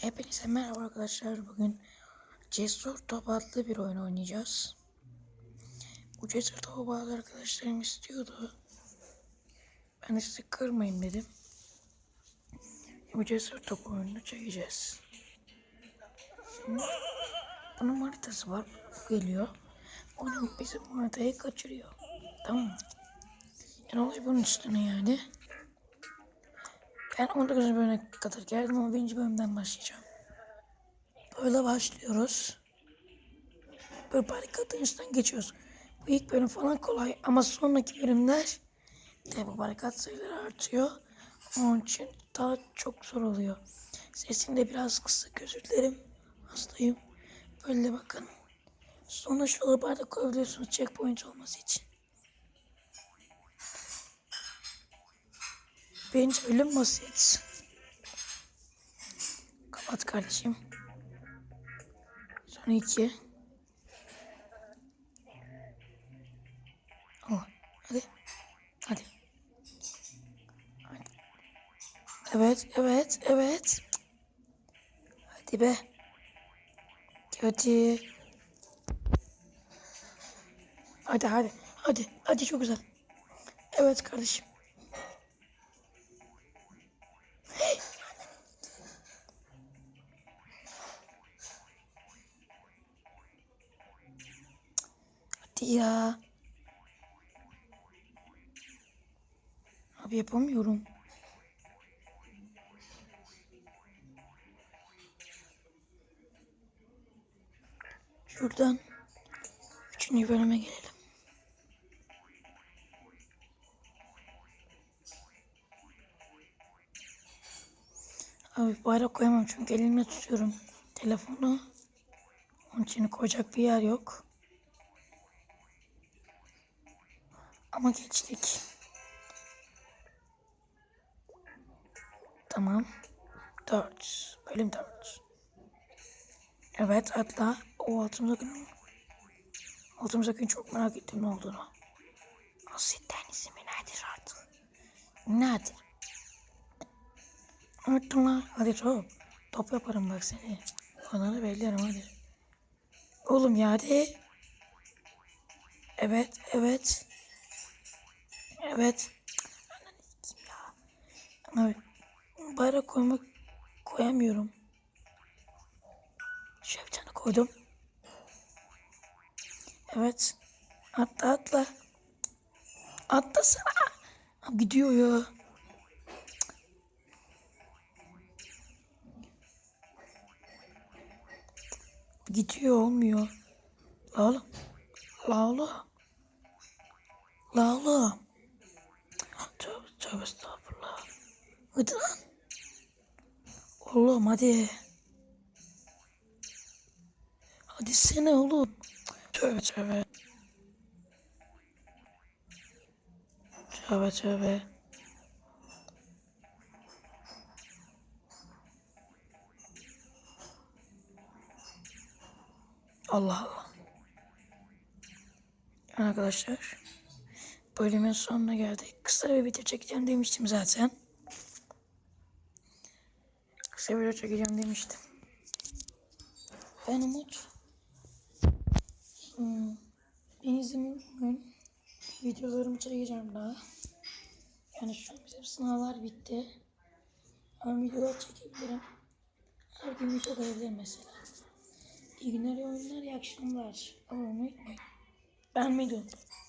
Hepinize merhaba arkadaşlar. Bugün Cesur Top adlı bir oyun oynayacağız. Bu Cesur Top'u bazı arkadaşlarım istiyordu. Ben de sizi kırmayayım dedim. Bu Cesur Top oyununu çekeceğiz. Şimdi bunun haritası var. Bu geliyor. Onun bizim haritayı kaçırıyor. Tamam mı? Yani olay bunun üstüne yani. Ben 19. bölüme kadar geldim ama 1. bölümden başlayacağım. Böyle başlıyoruz. Böyle barikatın üstten geçiyoruz. Bu ilk bölüm falan kolay ama sonraki bölümler de bu barikat sayıları artıyor. Onun için daha çok zor oluyor. Sesim de biraz kısık özür dilerim. Hastayım. Böyle bakın. Sonra şuraları bardak koyabiliyorsunuz checkpoint olması için. Birinci bölüm basit. Kapat kardeşim. Sonra iki. Hadi. Hadi. Hadi. Evet, evet, evet. Hadi be. Hadi. Hadi, hadi. Hadi, hadi çok güzel. Evet kardeşim. Ya. Abi yapamıyorum. Şuradan üçüncü bölüme gelelim. Abi bayrak koyamam çünkü elimle tutuyorum telefonu. Onun için koyacak bir yer yok. Ama geçtik. Tamam. Dört. Bölüm dört. Evet atla. O altımızdaki ne? Altımızdaki çok merak ettim ne olduğunu. Asitten ismi nedir artık? Nedir? Unuttum lan. Hadi top. Top yaparım bak seni. Onları beklerim hadi. Oğlum ya hadi. Evet, evet. Evet. Evet. Bayrak koymak koyamıyorum. Tane koydum. Evet. Atla atla. Atlasana. Abi gidiyor ya. Gidiyor olmuyor. La oğlum. La oğlum. La oğlum. Tövbe estağfurullah. Hadi lan. Oğlum hadi. Hadi sene oğlum. Tövbe tövbe. Tövbe tövbe. Allah Allah. Arkadaşlar. Bölümün sonuna geldik. Kısa bir video çekeceğim demiştim zaten. Kısa video çekeceğim demiştim. Ben Umut. Hmm. Beni izlemeyi. Videolarımı çekeceğim daha. Yani şu an bizim sınavlar bitti. Ama videolar çekebilirim. Her gün video koyabilirim mesela. İyi günler, iyi oyunlar, iyi akşamlar. Abone olmayı unutmayın. Beğenmeyi unutmayın.